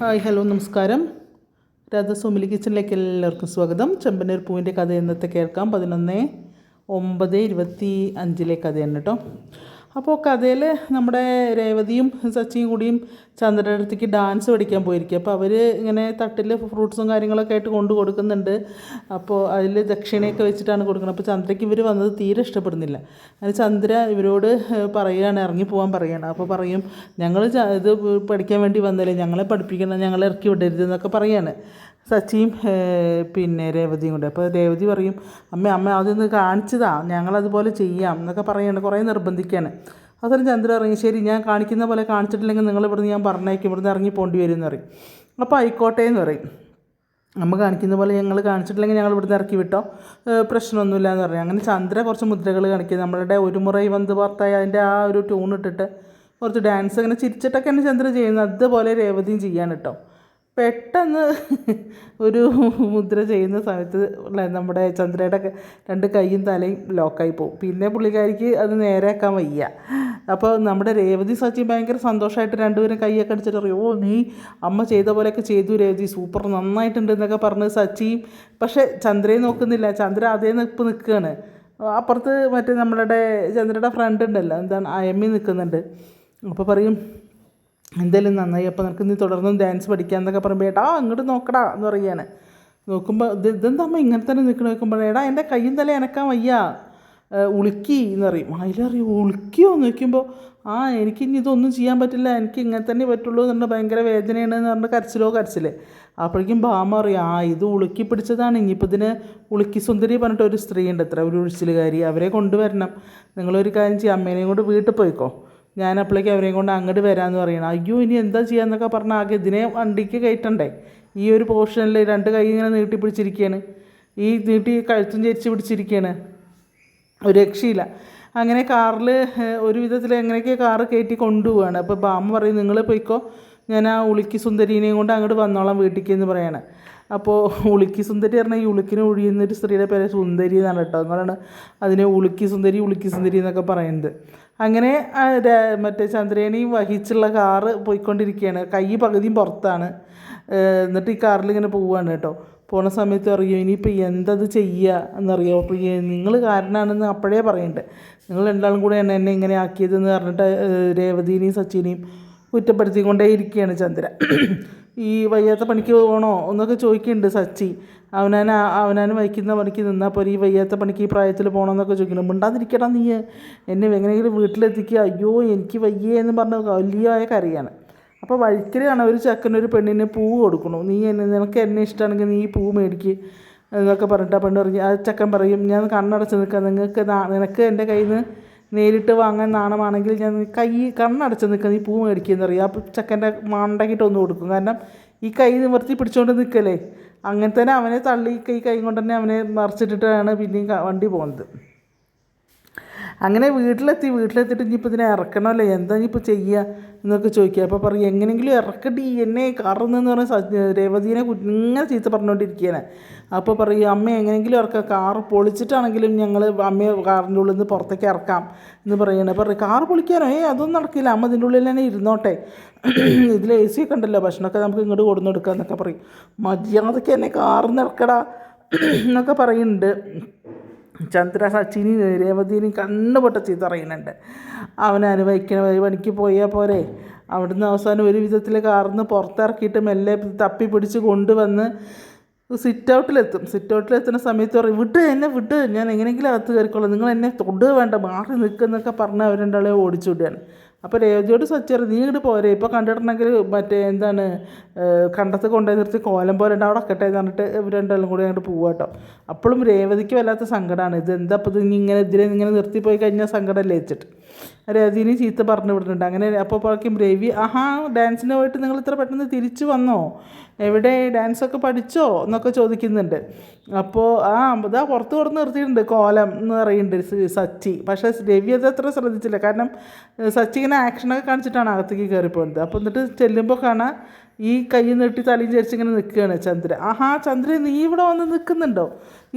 Hi hello നമസ്കാരം. രാധസ്വാമിലി കിച്ചണിലേക്ക് എല്ലാവർക്കും സ്വാഗതം. ചെമ്പനീർ പൂവിന്റെ കഥ എന്നത്തെ കേൾക്കാം. പതിനൊന്ന് ഒമ്പത് ഇരുപത്തി അഞ്ചിലെ കഥയാണ് കേട്ടോ. അപ്പോൾ കഥയിൽ നമ്മുടെ രേവതിയും സച്ചിയും കൂടിയും ചന്ദ്രന്റെ അടുത്തേക്ക് ഡാൻസ് പഠിക്കാൻ പോയിരിക്കും അപ്പോൾ അവർ ഇങ്ങനെ തട്ടിൽ ഫ്രൂട്ട്സും കാര്യങ്ങളൊക്കെ ആയിട്ട് കൊണ്ടു കൊടുക്കുന്നുണ്ട്. അപ്പോൾ അതിൽ ദക്ഷിണയൊക്കെ വെച്ചിട്ടാണ് കൊടുക്കുന്നത്. അപ്പോൾ ചന്ദ്രയ്ക്ക് ഇവർ വന്നത് തീരെ ഇഷ്ടപ്പെടുന്നില്ല. അതിന് ചന്ദ്ര ഇവരോട് പറയുകയാണ് ഇറങ്ങി പോകാൻ പറയുകയാണ്. അപ്പോൾ പറയും ഞങ്ങൾ ഇത് പഠിക്കാൻ വേണ്ടി വന്നല്ലേ? ഞങ്ങളെ പഠിപ്പിക്കണം ഞങ്ങളെ ഇറക്കി വിടരുത് എന്നൊക്കെ പറയാണ്. സച്ചിയും പിന്നെ രേവതിയും കൂടെ. അപ്പോൾ രേവതി പറയും അമ്മ അമ്മ അതൊന്ന് കാണിച്ചതാ. ഞങ്ങളതുപോലെ ചെയ്യാം എന്നൊക്കെ പറയാണ് കുറേ നിർബന്ധിക്കാണ്. അവസാനം ചന്ദ്ര ഇറങ്ങി ശരി ഞാൻ കാണിക്കുന്ന പോലെ കാണിച്ചിട്ടില്ലെങ്കിൽ നിങ്ങൾ ഇവിടുന്ന് ഞാൻ പറഞ്ഞേക്കും ഇവിടുന്ന് ഇറങ്ങി പോകേണ്ടി വരും എന്ന് പറയും. അപ്പോൾ ആയിക്കോട്ടെ എന്ന് പറയും. അമ്മ കാണിക്കുന്ന പോലെ ഞങ്ങൾ കാണിച്ചിട്ടില്ലെങ്കിൽ ഞങ്ങൾ ഇവിടുന്ന് ഇറക്കി വിട്ടോ? പ്രശ്നമൊന്നുമില്ല എന്ന് പറയും. അങ്ങനെ ചന്ദ്ര കുറച്ച് മുദ്രകൾ കാണിക്കും. നമ്മളുടെ ഒരു മുറൈ വന്ന് പുറത്തായി അതിന്റെ ആ ഒരു ട്യൂൺ ഇട്ടിട്ട് കുറച്ച് ഡാൻസ് അങ്ങനെ ചിരിച്ചിട്ടൊക്കെയാണ് ചന്ദ്ര ചെയ്യുന്നത്. അതുപോലെ രേവതിയും ചെയ്യാൻ കേട്ടോ പെട്ടെന്ന് ഒരു മുദ്ര ചെയ്യുന്ന സമയത്ത് നമ്മുടെ ചന്ദ്രയുടെ രണ്ട് കൈയും തലയും ലോക്കായി പോകും പിന്നെ പുള്ളിക്കാരിക്ക് അത് നേരെയാക്കാൻ വയ്യ. അപ്പോൾ നമ്മുടെ രേവതി സച്ചി ഭയങ്കര സന്തോഷമായിട്ട് രണ്ടുപേരും കൈയൊക്കെ അടിച്ചിട്ട് പറയും ഓ നീ അമ്മ ചെയ്ത പോലെയൊക്കെ ചെയ്തു രേവതി സൂപ്പർ നന്നായിട്ടുണ്ട് എന്നൊക്കെ പറഞ്ഞ് സച്ചിയും പക്ഷേ ചന്ദ്രയെ നോക്കുന്നില്ല. ചന്ദ്ര അതേ നിൽപ്പ് നിൽക്കുകയാണ് അപ്പുറത്ത് മറ്റേ നമ്മളുടെ ചന്ദ്രയുടെ ഫ്രണ്ട് ഉണ്ടല്ലോ എന്താണ് അയമ്മി നിൽക്കുന്നുണ്ട് അപ്പോൾ പറയും എന്തായാലും നന്നായി. അപ്പോൾ നിനക്ക് നീ തുടർന്നും ഡാൻസ് പഠിക്കാമെന്നൊക്കെ പറയുമ്പോൾ ഏട്ടാ അങ്ങോട്ട് നോക്കടാ എന്ന് പറയാണ് നോക്കുമ്പോൾ ഇത് ഇതെന്താ അമ്മ ഇങ്ങനെ തന്നെ നിൽക്കണ നോക്കുമ്പോൾ ഏടാ എന്റെ കയ്യും തല എനക്കാൻ വയ്യ. ഉളുക്കി എന്ന് പറയും. അതിലറിയും ഉളുക്കിയോ? എന്ന് നോക്കുമ്പോൾ ആ എനിക്ക് ഇനി ഇതൊന്നും ചെയ്യാൻ പറ്റില്ല. എനിക്ക് ഇങ്ങനെ തന്നെ പറ്റുള്ളൂ എന്ന് പറഞ്ഞാൽ ഭയങ്കര വേദനയാണ് എന്ന് പറഞ്ഞാൽ കരച്ചിലോ കരച്ചിൽ അപ്പോഴേക്കും ബാമ അറിയാം ആ ഇത് ഉളുക്കി പിടിച്ചതാണ്. ഇനിയിപ്പോൾ ഇതിന് ഉളുക്കി സുന്ദരി പറഞ്ഞിട്ട് ഒരു സ്ത്രീ ഉണ്ട് അത്ര ഒരു ഉഴിച്ചിലുകാരി അവരെ കൊണ്ടുവരണം. നിങ്ങളൊരു കാര്യം ചെയ്യാം. അമ്മേനെയും കൊണ്ട് വീട്ടിൽ പോയിക്കോ. ഞാൻ അപ്പോഴേക്കും അവരെയും കൊണ്ട് അങ്ങോട്ട് വരാമെന്ന് പറയണം. അയ്യോ ഇനി എന്താ ചെയ്യാന്നൊക്കെ പറഞ്ഞാൽ ആകെ ഇതിനെ വണ്ടിക്ക് കയറ്റണ്ടേ? ഈ ഒരു പോർഷനിൽ രണ്ട് കൈ ഇങ്ങനെ നീട്ടി പിടിച്ചിരിക്കുകയാണ് ഈ നീട്ടി കഴുത്തും ചരിച്ച് പിടിച്ചിരിക്കുകയാണ് ഒരു രക്ഷയില്ല. അങ്ങനെ കാറിൽ ഒരു വിധത്തിൽ എങ്ങനെയൊക്കെ കാറ് കയറ്റി കൊണ്ടുപോവാണ്. അപ്പോൾ ബാമ്മ പറയും നിങ്ങൾ പോയിക്കോ. ഞാൻ ആ ഉളുക്കി സുന്ദരീനെയും കൊണ്ട് അങ്ങോട്ട് വന്നോളാം വീട്ടിലേക്ക് എന്ന് പറയാണ്. അപ്പോൾ ഉളുക്കി സുന്ദരി പറഞ്ഞാൽ ഈ ഉളുക്കിന് ഒഴിയുന്ന ഒരു സ്ത്രീയുടെ പേര് സുന്ദരി എന്നാണ് കേട്ടോ. അതുകൊണ്ടാണ് അതിനെ ഉളുക്കി സുന്ദരി ഉളുക്കി സുന്ദരി എന്നൊക്കെ പറയുന്നത്. അങ്ങനെ മറ്റേ ചന്ദ്രേനെയും വഹിച്ചുള്ള കാറ് പോയിക്കൊണ്ടിരിക്കുകയാണ് കൈ പകുതിയും പുറത്താണ്. എന്നിട്ട് ഈ കാറിൽ ഇങ്ങനെ പോവുകയാണ് കേട്ടോ. പോണ സമയത്ത് അറിയോ ഇനിയിപ്പോൾ എന്തത് ചെയ്യുക എന്നറിയോ? നിങ്ങൾ കാരണമാണെന്ന് അപ്പോഴേ പറയണ്ടേ. നിങ്ങൾ രണ്ടാളും കൂടെയാണ് എന്നെ ഇങ്ങനെ ആക്കിയതെന്ന് പറഞ്ഞിട്ട് രേവതിനെയും സച്ചിനെയും കുറ്റപ്പെടുത്തിക്കൊണ്ടേ ഇരിക്കുകയാണ് ചന്ദ്ര ഈ വയ്യാത്ത പണിക്ക് പോകണോ എന്നൊക്കെ ചോദിക്കുന്നുണ്ട് സച്ചി. അവനാൻ അവനാനും വഹിക്കുന്ന പണിക്ക് നിന്നാൽ പോരെ ഈ വയ്യാത്ത പണിക്ക് ഈ പ്രായത്തിൽ പോകണമെന്നൊക്കെ ചോദിക്കണം മിണ്ടാതിരിക്കടാ നീ എന്നെ എങ്ങനെയെങ്കിലും വീട്ടിലെത്തിക്കുക അയ്യോ എനിക്ക് വയ്യേ എന്ന് പറഞ്ഞ വലിയ കറിയാണ് അപ്പോൾ വഴിക്കലാണ് ഒരു ചക്കനൊരു പെണ്ണിന് പൂ കൊടുക്കണു. നീ എന്നെ നിനക്ക് എന്നെ ഇഷ്ടമാണെങ്കിൽ നീ പൂ മേടിക്ക് എന്നൊക്കെ പറഞ്ഞിട്ട് ആ പെണ്ണ് പറഞ്ഞു ആ ചെക്കൻ പറയും ഞാൻ കണ്ണടച്ച് നിൽക്കാം. നിങ്ങൾക്ക് നിനക്ക് എന്റെ കയ്യിൽ നിന്ന് നേരിട്ട് വാങ്ങാൻ നാണമാണെങ്കിൽ ഞാൻ കൈ കണ്ണടച്ച് നിൽക്കാം. നീ പൂ മേടിക്കുക എന്നറിയാം. ആ ചെക്കന്റെ മണ്ടക്കിട്ട് ഒന്ന് കൊടുക്കും. കാരണം ഈ കൈ നിവർത്തി പിടിച്ചുകൊണ്ട് നിൽക്കല്ലേ അങ്ങനെ തന്നെ അവനെ തള്ളി കൈ കൈ കൊണ്ട് തന്നെ അവനെ മറിച്ചിട്ടിട്ടാണ് പിന്നെയും വണ്ടി പോകുന്നത്. അങ്ങനെ വീട്ടിലെത്തി വീട്ടിലെത്തിയിട്ട് ഇനിയിപ്പോൾ ഇതിനെ ഇറക്കണമല്ലോ? എന്താ ഇനിയിപ്പോൾ ചെയ്യുക എന്നൊക്കെ ചോദിക്കുക. അപ്പോൾ പറയും എങ്ങനെയെങ്കിലും ഇറക്കടി എന്നെ കറന്നെന്ന് പറഞ്ഞ രേവതീനെ ഇങ്ങനെ ചീത്ത പറഞ്ഞുകൊണ്ടിരിക്കുകയാണ് അപ്പോൾ പറയും അമ്മ എങ്ങനെയെങ്കിലും ഇറക്കാം കാറ് പൊളിച്ചിട്ടാണെങ്കിലും ഞങ്ങൾ അമ്മയെ കാറിന്റെ ഉള്ളിൽ നിന്ന് പുറത്തേക്ക് ഇറക്കാം എന്ന് പറയണേ. പറയും കാറ് പൊളിക്കാനോ? ഏ അതൊന്നും നടക്കില്ല. അമ്മ ഇതിന്റെ ഉള്ളിൽ തന്നെ ഇരുന്നോട്ടെ. ഇതിൽ എ സി ഒക്കെ ഉണ്ടല്ലോ. ഭക്ഷണമൊക്കെ നമുക്ക് ഇങ്ങോട്ട് കൊടുന്നു കൊടുക്കാം എന്നൊക്കെ പറയും. മര്യാദയ്ക്ക് എന്നെ കാറിൽ നിന്ന് ഇറക്കടാ എന്നൊക്കെ പറയുന്നുണ്ട്. ചന്ദ്ര സച്ചിനി രേവതിനി കണ്ണുപൊട്ട ചീത്ത പറയുന്നുണ്ട് അവൻ അനുഭവിക്കണ പണിക്ക് പോയാൽ പോരെ. അവിടുന്ന് അവസാനം ഒരു വിധത്തിൽ കാർന്ന് പുറത്തിറക്കിയിട്ട് മെല്ലെ തപ്പി പിടിച്ച് കൊണ്ടുവന്ന് സിറ്റ് ഔട്ടിലെത്തും സിറ്റ് ഔട്ടിലെത്തുന്ന സമയത്ത് പറയും വിട്ട് എന്നെ വിട്ട് ഞാൻ എങ്ങനെയെങ്കിലും അകത്ത് കയറിക്കോളാം. നിങ്ങൾ എന്നെ തൊടുക വേണ്ട. മാറി നിൽക്കുന്നൊക്കെ പറഞ്ഞ് അവർ രണ്ടാളെ ഓടിച്ചു വിടുകയാണ് അപ്പോൾ രേവതിയോട് സച്ചറി നീ ഇങ്ങോട്ട് പോരെ. ഇപ്പോൾ കണ്ടിട്ടുണ്ടെങ്കിൽ മറ്റേ എന്താണ് കണ്ടത്ത് കൊണ്ടുപോയി നിർത്തി കോലം പോലെ ഉണ്ട് അവിടെ ഒക്കട്ടെ എന്ന് പറഞ്ഞിട്ട് ഇവർ രണ്ടാളും കൂടി അങ്ങോട്ട് പോവുക കേട്ടോ അപ്പോഴും രേവതിക്ക് വല്ലാത്ത സങ്കടമാണ് ഇത് എന്താ അപ്പോൾ ഇത് ഇങ്ങനെ ഇതിലെ ഇങ്ങനെ നിർത്തി പോയി കഴിഞ്ഞാൽ സങ്കടം വെച്ചിട്ട്. രേവതിനെ ചീത്ത പറഞ്ഞു വിടുന്നുണ്ട് അങ്ങനെ അപ്പോൾ പറയും രവി ആഹാ ഡാൻസിന് പോയിട്ട് നിങ്ങൾ ഇത്ര പെട്ടെന്ന് തിരിച്ചു വന്നോ? എവിടെ ഡാൻസൊക്കെ പഠിച്ചോ? എന്നൊക്കെ ചോദിക്കുന്നുണ്ട്. അപ്പോൾ ആ ഇതാ പുറത്ത് കൊടുത്ത് നിർത്തിയിട്ടുണ്ട് കോലം എന്ന് പറയുന്നുണ്ട് സച്ചി. പക്ഷേ രവി അത് അത്ര ശ്രദ്ധിച്ചില്ല. കാരണം സച്ചി ഇങ്ങനെ ആക്ഷനൊക്കെ കാണിച്ചിട്ടാണ് അകത്തേക്ക് കയറിപ്പോയത്. അപ്പോൾ എന്നിട്ട് ചെല്ലുമ്പോൾ കാണാൻ ഈ കൈ നീട്ടി തലയും ചരിച്ച് ഇങ്ങനെ നിൽക്കുകയാണ് ചന്ദ്ര. ആഹാ ചന്ദ്ര നീ ഇവിടെ വന്ന് നിൽക്കുന്നുണ്ടോ?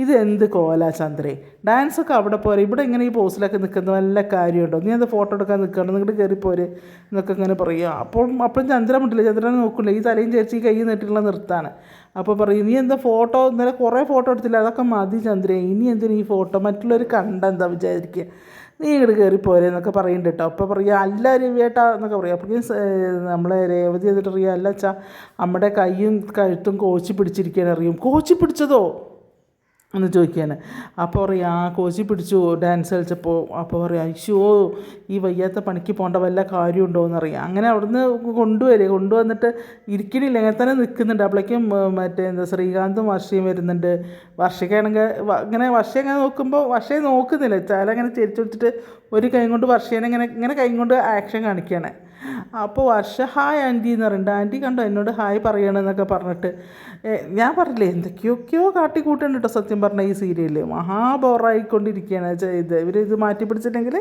ഇത് എന്ത് കോല ചന്ദ്രേ? ഡാൻസ് ഒക്കെ അവിടെ പോരെ. ഇവിടെ ഇങ്ങനെ ഈ പോസ്റ്റിലൊക്കെ നിൽക്കുന്ന നല്ല കാര്യമുണ്ടോ? നീ അത് ഫോട്ടോ എടുക്കാൻ നിൽക്കണം നിങ്ങൾക്ക് കയറിപ്പോരെ പോരെ എന്നൊക്കെ ഇങ്ങനെ പറയും അപ്പോൾ അപ്പം ചന്ദ്രൻ മുട്ടില്ല ചന്ദ്രനെ നോക്കില്ല ഈ തലയും ചരിച്ച് ഈ കൈ നീട്ടിയുള്ള നിർത്താണ് അപ്പോൾ പറയും നീ എന്താ ഫോട്ടോ ഇന്നലെ കുറേ ഫോട്ടോ എടുത്തില്ല. അതൊക്കെ മതി ചന്ദ്രേ. ഇനി എന്തിനാ ഈ ഫോട്ടോ മറ്റുള്ളവർ കണ്ടെന്താ വിചാരിക്കുക? നീ ഇങ്ങോട്ട് കയറി പോരെ എന്നൊക്കെ പറയുന്നുണ്ട് കേട്ടോ അപ്പോൾ പറയുക അല്ല രവിയേട്ടാ എന്നൊക്കെ പറയും. അപ്പോഴേക്കും നമ്മളെ രേവതി എന്നിട്ട് അറിയാം അല്ല അച്ഛാ നമ്മുടെ കൈയും കഴുത്തും കോച്ചി പിടിച്ചിരിക്കാൻ അറിയും കോച്ചി പിടിച്ചതോ? എന്ന് ചോദിക്കുകയാണ്. അപ്പോൾ പറയും ആ കോച്ചി പിടിച്ചു ഡാൻസ് കളിച്ചപ്പോൾ അപ്പോൾ പറയാം അയ്യോ ഈ വയ്യാത്ത പണിക്ക് പോകേണ്ട വല്ല കാര്യമുണ്ടോ? എന്നറിയാം. അങ്ങനെ അവിടുന്ന് കൊണ്ടുവരിക കൊണ്ടുവന്നിട്ട് ഇരിക്കണില്ല. അങ്ങനെ തന്നെ നിൽക്കുന്നുണ്ട്. അപ്പോഴേക്കും മറ്റേ എന്താ ശ്രീകാന്തും വർഷയും വരുന്നുണ്ട്. വർഷയ്ക്കാണെങ്കിൽ ഇങ്ങനെ വർഷ ഇങ്ങനെ നോക്കുമ്പോൾ വർഷയെ നോക്കുന്നില്ല. ചാല അങ്ങനെ ചെരിച്ചു ഒരു കൈ കൊണ്ട് വർഷേനെ ഇങ്ങനെ ഇങ്ങനെ കൈ കൊണ്ട് ആക്ഷൻ കാണിക്കുകയാണ്. അപ്പോൾ വർഷ ഹായ് ആന്റി എന്ന് പറയുന്നുണ്ട് ആന്റി കണ്ടോ എന്നോട് ഹായ് പറയണമെന്നൊക്കെ പറഞ്ഞിട്ട്. ഞാൻ പറഞ്ഞില്ലേ എന്തൊക്കെയൊക്കെയോ കാട്ടിക്കൂട്ടുണ്ട് കേട്ടോ സത്യം പറഞ്ഞ ഈ സീരിയൽ മഹാബോറായിക്കൊണ്ടിരിക്കുകയാണ് ഇത്. ഇവർ ഇത് മാറ്റി പിടിച്ചിട്ടുണ്ടെങ്കിൽ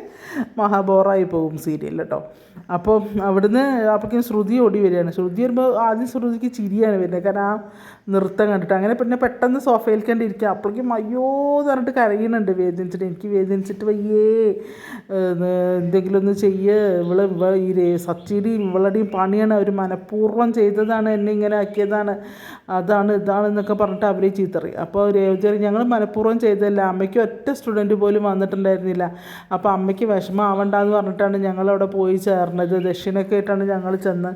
മഹാബോറായി പോകും സീരിയൽ കേട്ടോ അപ്പോൾ അവിടുന്ന് അപ്പോഴേക്കും ശ്രുതി ഓടി വരികയാണ്. ശ്രുതി വരുമ്പോൾ ആദ്യം ശ്രുതിക്ക് ചിരിയാണ് വരുന്നത്. കാരണം ആ നൃത്തം കണ്ടിട്ട്. അങ്ങനെ പിന്നെ പെട്ടെന്ന് സോഫയിൽ കണ്ടിരിക്കുക അപ്പോഴേക്കും അയ്യോ എന്ന് പറഞ്ഞിട്ട് കരയുന്നുണ്ട് വേദനിച്ചിട്ട്. എനിക്ക് വേദനിച്ചിട്ട് വയ്യേ. എന്തെങ്കിലും ഒന്ന് ചെയ്യ്. ഇവൾ ഇവ ഈ സച്ചിയുടെയും ഇവളുടെയും പണിയാണ് അവർ മനഃപൂർവം ചെയ്തതാണ് എന്നെ ഇങ്ങനെ ആക്കിയതാണ് അതാണ് ഇതാണ് എന്നൊക്കെ പറഞ്ഞിട്ട് അവരെ ചീത്തറി. അപ്പോൾ രേവതി ഞങ്ങൾ മനഃപൂർവം ചെയ്തതല്ല. അമ്മയ്ക്ക് ഒറ്റ സ്റ്റുഡന്റ് പോലും വന്നിട്ടുണ്ടായിരുന്നില്ല. അപ്പോൾ അമ്മയ്ക്ക് വിഷമം ആവണ്ടെന്ന് പറഞ്ഞിട്ടാണ് ഞങ്ങൾ അവിടെ പോയി ചേർന്നത്. ദക്ഷിണൊക്കെ ആയിട്ടാണ് ഞങ്ങൾ ചെന്ന്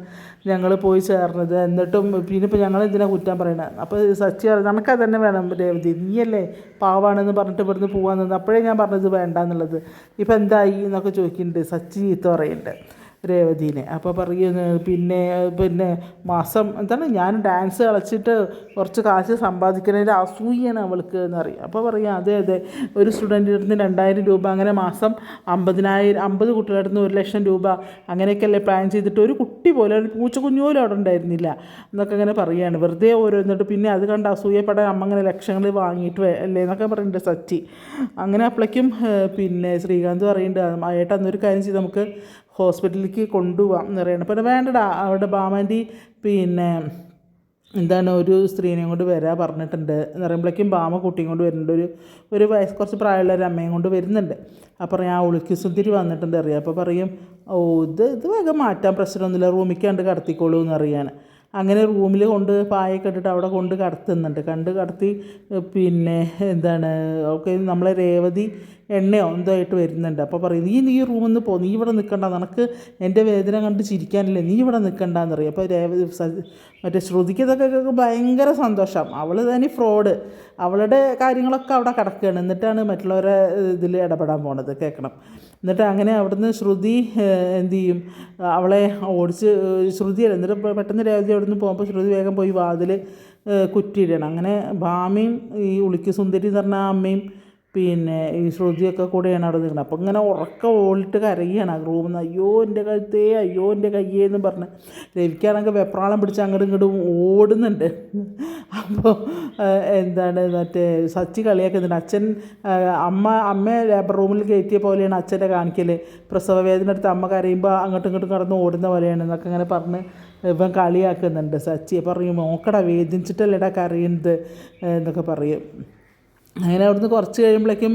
ഞങ്ങൾ പോയി ചേർന്നത്. എന്നിട്ടും പിന്നെ ഇപ്പോൾ ഞങ്ങൾ ഇതിനെ കുറ്റം പറയണത് അപ്പോൾ സച്ചി നമുക്കത് തന്നെ വേണം രേവതി. നീയല്ലേ പാവാണെന്ന് പറഞ്ഞിട്ട് ഇവിടുന്ന് പോകാൻ നിന്ന് അപ്പോഴേ ഞാൻ പറഞ്ഞത് വേണ്ട എന്നുള്ളത് ഇപ്പം എന്തായി? എന്നൊക്കെ ചോദിക്കുന്നുണ്ട്. സച്ചി ചീത്ത പറയുന്നുണ്ട് രേവതീനെ. അപ്പോൾ പറയുന്നു പിന്നെ പിന്നെ മാസം എന്താണ്? ഞാൻ ഡാൻസ് കളിച്ചിട്ട് കുറച്ച് കാശ് സമ്പാദിക്കുന്നതിന്റെ അസൂയാണ് അവൾക്ക് എന്ന് പറയും. അപ്പോൾ പറയും അതെ അതെ. ഒരു സ്റ്റുഡന്റിന്റെ അടുത്ത് രണ്ടായിരം രൂപ അങ്ങനെ മാസം അമ്പതിനായിരം അമ്പത് കുട്ടികളുടെ അടുത്ത് ഒരു ലക്ഷം രൂപ അങ്ങനെയൊക്കെയല്ലേ പ്ലാൻ ചെയ്തിട്ട് ഒരു കുട്ടി പോലെ ഒരു പൂച്ചക്കുഞ്ഞു പോലും അവിടെ ഉണ്ടായിരുന്നില്ല എന്നൊക്കെ അങ്ങനെ പറയുകയാണ് വെറുതെ ഓരോന്നിട്ട് പിന്നെ അത് കണ്ട് അസൂയപ്പെടാൻ അമ്മ അങ്ങനെ ലക്ഷങ്ങൾ വാങ്ങിയിട്ട് അല്ലേ എന്നൊക്കെ പറയുന്നുണ്ട് സച്ചി. അങ്ങനെ അപ്പോഴേക്കും പിന്നെ ശ്രീകാന്ത് പറയുന്നുണ്ട് ആയിട്ട് അന്നൊരു കാര്യം ചെയ്ത് നമുക്ക് ഹോസ്പിറ്റലിലേക്ക് കൊണ്ടുപോകാം എന്ന് പറയണം പിന്നെ വേണ്ടടാ അവിടെ ബാമാന്റെ പിന്നെ എന്താണ് ഒരു സ്ത്രീനെയും കൊണ്ട് വരാൻ പറഞ്ഞിട്ടുണ്ട്. എന്ന് പറയുമ്പോഴേക്കും ബാമ കുട്ടിയും കൊണ്ട് വരുന്നുണ്ട്. ഒരു ഒരു വയസ്സ് കുറച്ച് പ്രായമുള്ള ഒരു അമ്മയും കൊണ്ട് വരുന്നുണ്ട്. അപ്പോൾ ഞാൻ ഉളുക്കി സുന്ദരി വന്നിട്ടുണ്ട് അറിയാം. അപ്പോൾ പറയും ഓ ഇത് ഇത് വേഗം മാറ്റാൻ പ്രശ്നമൊന്നുമില്ല. റൂമിക്കാണ്ട് കണ്ട് കടത്തിക്കോളൂ എന്ന് അറിയാണ് അങ്ങനെ റൂമിൽ കൊണ്ട് പായൊക്കെ ഇട്ടിട്ട് അവിടെ കൊണ്ട് കടത്തുന്നുണ്ട്. കണ്ട് കടത്തി പിന്നെ എന്താണ് ഓക്കെ നമ്മളെ രേവതി എണ്ണയോ എന്തോ ആയിട്ട് വരുന്നുണ്ട്. അപ്പോൾ പറയും നീ നീ റൂമിൽ നിന്ന് പോ നീ ഇവിടെ നിൽക്കണ്ട നിനക്ക് എന്റെ വേദന കണ്ട് ചിരിക്കാനില്ലേ നീ ഇവിടെ നിൽക്കണ്ടെന്ന് പറയും. അപ്പോൾ രേവതി മറ്റേ ശ്രുതിക്കതൊക്കെ ഭയങ്കര സന്തോഷം. അവൾ തന്നെ ഫ്രോഡ്. അവളുടെ കാര്യങ്ങളൊക്കെ അവിടെ കിടക്കുകയാണ് എന്നിട്ടാണ് മറ്റുള്ളവരെ ഇതിൽ ഇടപെടാൻ പോണത് കേൾക്കണം എന്നിട്ട് അങ്ങനെ അവിടുന്ന് ശ്രുതി എന്ത് ചെയ്യും? അവളെ ഓടിച്ച് ശ്രുതിയല്ല എന്നിട്ട് പെട്ടെന്ന് രേവതി അവിടുന്ന് പോകുമ്പോൾ ശ്രുതി വേഗം പോയി വാതിൽ കുറ്റിയിടണം. അങ്ങനെ ഭാമയും ഈ ഉളിക്ക് സുന്ദരി എന്ന് പറഞ്ഞ ആ അമ്മയും പിന്നെ ഈ ശ്രുതിയൊക്കെ കൂടെയാണ് അവിടെ നിൽക്കുന്നത്. അപ്പോൾ ഇങ്ങനെ ഉറക്കം ഓളിട്ട് കരയാണ് ആ റൂമിൽ നിന്ന് അയ്യോ എന്റെ കഴുത്തേ അയ്യോ എന്റെ കയ്യേ എന്ന് പറഞ്ഞ്. രവിക്കാണെങ്കിൽ വെപ്രാളം പിടിച്ച് അങ്ങോട്ടും ഇങ്ങോട്ടും ഓടുന്നുണ്ട്. അപ്പോൾ എന്താണ് മറ്റേ സച്ചി കളിയാക്കുന്നുണ്ട് അച്ഛൻ അമ്മ അമ്മ ലേബർ റൂമിൽ കയറ്റിയ പോലെയാണ് അച്ഛന്റെ കാണിക്കൽ പ്രസവ വേദന എടുത്ത് അമ്മ കരയുമ്പോൾ അങ്ങോട്ടും ഇങ്ങോട്ടും കടന്ന് ഓടുന്ന പോലെയാണ് എന്നൊക്കെ ഇങ്ങനെ പറഞ്ഞ് ഇവൻ കളിയാക്കുന്നുണ്ട് സച്ചിയെ പറയും നോക്കടാ വേദിച്ചിട്ടല്ലേടാ കരയുന്നത് എന്നൊക്കെ പറയും. അങ്ങനെ അവിടുന്ന് കുറച്ച് കഴിയുമ്പോഴേക്കും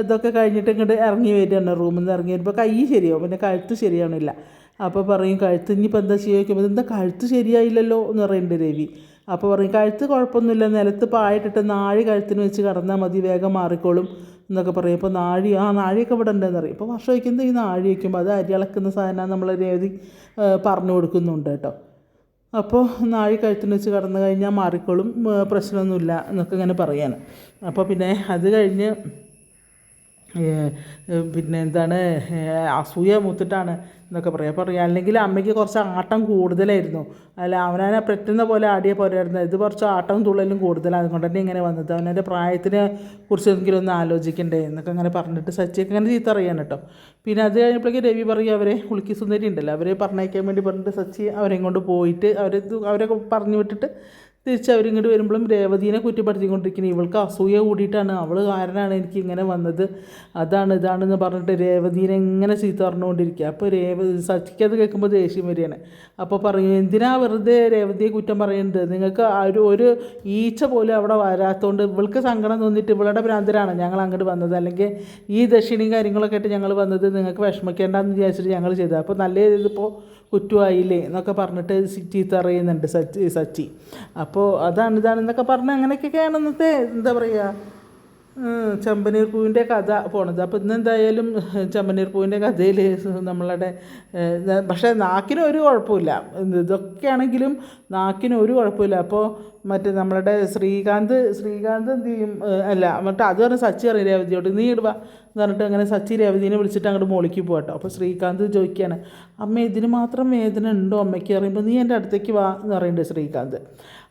ഇതൊക്കെ കഴിഞ്ഞിട്ട് ഇങ്ങോട്ട് ഇറങ്ങി വരികയാണ് റൂമിൽ നിന്ന് ഇറങ്ങി വരുമ്പോൾ കൈ ശരിയാവും പിന്നെ കഴുത്ത് ശരിയാവണില്ല. അപ്പോൾ പറയും കഴുത്ത് ഇനിയിപ്പോൾ എന്താ ചെയ്യുക എന്താ കഴുത്ത് ശരിയായില്ലല്ലോ? എന്ന് പറയുന്നുണ്ട് രവി. അപ്പോൾ പറയും കഴുത്ത് കുഴപ്പമൊന്നുമില്ല നിലത്ത് പായിട്ടിട്ട് നാഴി കഴുത്തിന് വെച്ച് കടന്നാൽ മതി വേഗം മാറിക്കോളും എന്നൊക്കെ പറയും. അപ്പോൾ നാഴി ആ നാഴിയൊക്കെ ഇവിടെ ഉണ്ടെന്ന് പറയും. ഇപ്പോൾ വർഷം വയ്ക്കുന്നത് ഈ നാഴി വയ്ക്കുമ്പോൾ അത് അരി അളക്കുന്ന സാധനം നമ്മൾ രവി പറഞ്ഞു കൊടുക്കുന്നുണ്ട് കേട്ടോ. അപ്പോൾ നാഴി കഴുത്തിന് വെച്ച് കടന്നു കഴിഞ്ഞാൽ മാറിക്കോളും പ്രശ്നമൊന്നുമില്ല എന്നൊക്കെ ഇങ്ങനെ പറയാണ് അപ്പോൾ പിന്നെ അത് കഴിഞ്ഞ് പിന്നെ എന്താണ് അസൂയ മൂത്തിട്ടാണ് എന്നൊക്കെ പറയാം. അപ്പോൾ പറയാം അല്ലെങ്കിൽ അമ്മയ്ക്ക് കുറച്ച് ആട്ടം കൂടുതലായിരുന്നു. അല്ല അവനെ പറ്റുന്ന പോലെ ആടിയ പോരായിരുന്നു ഇത് കുറച്ച് ആട്ടം തുള്ളലും കൂടുതലാണ്. അതുകൊണ്ട് തന്നെ ഇങ്ങനെ വന്നത്. അവനെ പ്രായത്തിനെ കുറിച്ച് എന്തെങ്കിലും ഒന്ന് ആലോചിക്കണ്ടേ എന്നൊക്കെ അങ്ങനെ പറഞ്ഞിട്ട് സച്ചിയൊക്കെ അങ്ങനെ ചീത്ത അറിയാൻ കേട്ടോ. പിന്നെ അത് കഴിഞ്ഞപ്പോഴേക്കും രവി പറയും അവരെ കുളിക്കി സുന്ദരി ഉണ്ടല്ലോ. അവരെ പറഞ്ഞയക്കാൻ വേണ്ടി പറഞ്ഞിട്ട് സച്ചി അവരെയും കൊണ്ട് പോയിട്ട് അവരെ അവരെ പറഞ്ഞു വിട്ടിട്ട് തിരിച്ച് അവരിങ്ങോട്ട് വരുമ്പോഴും രേവതീനെ കുറ്റപ്പെടുത്തിക്കൊണ്ടിരിക്കുന്നത് ഇവൾക്ക് അസൂയ കൂടിയിട്ടാണ്. അവൾ കാരണമാണ് എനിക്ക് ഇങ്ങനെ വന്നത്. അതാണ് ഇതാണെന്ന് പറഞ്ഞിട്ട് രേവതീനെ ഇങ്ങനെ ചീത്ത പറഞ്ഞുകൊണ്ടിരിക്കുക. അപ്പോൾ രേവ സച്ചിക്ക് അത് കേൾക്കുമ്പോൾ ദേഷ്യം വരികയാണ്. അപ്പോൾ പറയും എന്തിനാ വെറുതെ രേവതിയെ കുറ്റം പറയുന്നത് നിങ്ങൾക്ക് ഒരു ഒരു ഈച്ച പോലും അവിടെ വരാത്തതുകൊണ്ട് ഇവൾക്ക് സങ്കടം തോന്നിയിട്ട് ഇവളുടെ ഭ്രാന്തരാണ് ഞങ്ങൾ അങ്ങോട്ട് വന്നത്. അല്ലെങ്കിൽ ഈ ദക്ഷിണയും കാര്യങ്ങളൊക്കെ ആയിട്ട് ഞങ്ങൾ വന്നത് നിങ്ങൾക്ക് വിഷമിക്കേണ്ടെന്ന് വിചാരിച്ചിട്ട് ഞങ്ങൾ ചെയ്തത്. അപ്പോൾ നല്ല ഇതിപ്പോൾ കുറ്റമായില്ലേ എന്നൊക്കെ പറഞ്ഞിട്ട് സിറ്റി അറിയുന്നുണ്ട് സച്ചി സച്ചി. അപ്പോൾ അതാണ് ഇതാണെന്നൊക്കെ പറഞ്ഞ് അങ്ങനെയൊക്കെയാണ് ഇന്നത്തെ എന്താ പറയുക ചമ്പനീർ പൂവിന്റെ കഥ പോണത്. അപ്പോൾ ഇന്ന് എന്തായാലും ചമ്പനീർ പൂവിന്റെ കഥയിൽ നമ്മളുടെ പക്ഷേ നാക്കിന് ഒരു കുഴപ്പമില്ല. ഇതൊക്കെ ഇതൊക്കെയാണെങ്കിലും നാക്കിന് ഒരു കുഴപ്പമില്ല. അപ്പോൾ മറ്റേ നമ്മളുടെ ശ്രീകാന്ത് ശ്രീകാന്ത് എന്ത് ചെയ്യും? അല്ല മറ്റേ അത് പറഞ്ഞ് സച്ചി അറിയാം രേവതിയോട്? നീ ഇടുക എന്ന് പറഞ്ഞിട്ട് അങ്ങനെ സച്ചി രേവതിനെ വിളിച്ചിട്ട് അങ്ങോട്ട് മോളിക്ക് പോകട്ടോ അപ്പോൾ ശ്രീകാന്ത് ചോദിക്കുകയാണ് അമ്മ ഇതിന് മാത്രം വേദന ഉണ്ടോ അമ്മയ്ക്ക്? അറിയുമ്പോൾ നീ എന്റെ അടുത്തേക്ക് വാ എന്ന് പറയുന്നുണ്ട് ശ്രീകാന്ത്.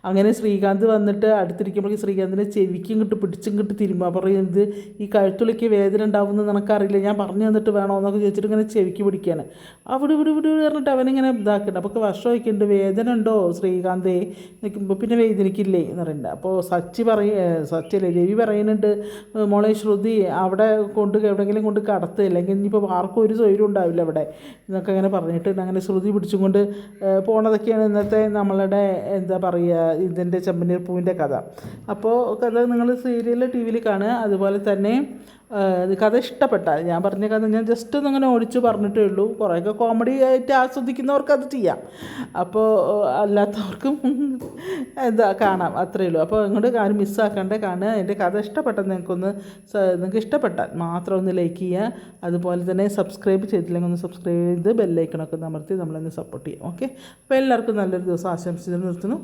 അങ്ങനെ ശ്രീകാന്ത് വന്നിട്ട് അടുത്തിരിക്കുമ്പോഴേക്കും ശ്രീകാന്തിനെ ചെവിക്കും കിട്ട് പിടിച്ചും കിട്ട് തിരുമ്പ പറയുന്നത് ഈ കഴുത്തുള്ളിക്ക് വേദന ഉണ്ടാവുമെന്ന് നിനക്കറിയില്ല ഞാൻ പറഞ്ഞു തന്നിട്ട് വേണോ? എന്നൊക്കെ ചോദിച്ചിട്ട് ഇങ്ങനെ ചെവിക്ക് പിടിക്കുകയാണ് അവിടെ ഇവിടെ ഇവിടെ പറഞ്ഞിട്ട് അവനിങ്ങനെ ഇതാക്കുന്നുണ്ട് അപ്പോൾ വർഷം വയ്ക്കുന്നുണ്ട് വേദന ഉണ്ടോ ശ്രീകാന്തേ? നിൽക്കുമ്പോൾ പിന്നെ വേദനിക്കില്ലേ എന്ന് പറയുന്നുണ്ട് അപ്പോൾ സച്ചി പറയ സച്ചിയല്ലേ രവി പറയുന്നുണ്ട് "ഏ, മോളെ ശ്രുതി അവിടെ കൊണ്ട് എവിടെയെങ്കിലും കൊണ്ട് കടത്ത് അല്ലെങ്കിൽ ഇനിയിപ്പോൾ ആർക്കും ഒരു സൗകര്യം ഉണ്ടാവില്ല അവിടെ. എന്നൊക്കെ അങ്ങനെ പറഞ്ഞിട്ട് അങ്ങനെ ശ്രുതി പിടിച്ചും കൊണ്ട് പോണതൊക്കെയാണ് ഇന്നത്തെ നമ്മളുടെ എന്താ പറയുക ഇതിന്റെ ചെമ്പനീർ പൂവിന്റെ കഥ. അപ്പോൾ കഥ നിങ്ങൾ സീരിയൽ ടി വിയിൽ കാണുക. അതുപോലെ തന്നെ കഥ ഇഷ്ടപ്പെട്ടാൽ ഞാൻ പറഞ്ഞ കഥ ഞാൻ ജസ്റ്റ് ഒന്ന് അങ്ങനെ ഓടിച്ച് പറഞ്ഞിട്ടേ ഉള്ളൂ. കുറേയൊക്കെ കോമഡി ആയിട്ട് ആസ്വദിക്കുന്നവർക്ക് അത് ചെയ്യാം. അപ്പോൾ അല്ലാത്തവർക്കും എന്താ കാണാം. അത്രയേ ഉള്ളൂ. അപ്പോൾ ഇങ്ങോട്ട് ആരും മിസ്സാക്കാണ്ട് കാണുക. എന്റെ കഥ ഇഷ്ടപ്പെട്ടാൽ നിങ്ങൾക്കൊന്ന് നിങ്ങൾക്ക് ഇഷ്ടപ്പെട്ടാൽ മാത്രം ഒന്ന് ലൈക്ക് ചെയ്യുക. അതുപോലെ തന്നെ സബ്സ്ക്രൈബ് ചെയ്തില്ലെങ്കിൽ ഒന്ന് സബ്സ്ക്രൈബ് ചെയ്ത് ബെല്ലൈക്കണൊക്കെ അമർത്തി നമ്മളൊന്ന് സപ്പോർട്ട് ചെയ്യാം ഓക്കെ അപ്പോൾ എല്ലാവർക്കും നല്ലൊരു ദിവസം ആശംസിച്ച് നിർത്തുന്നു.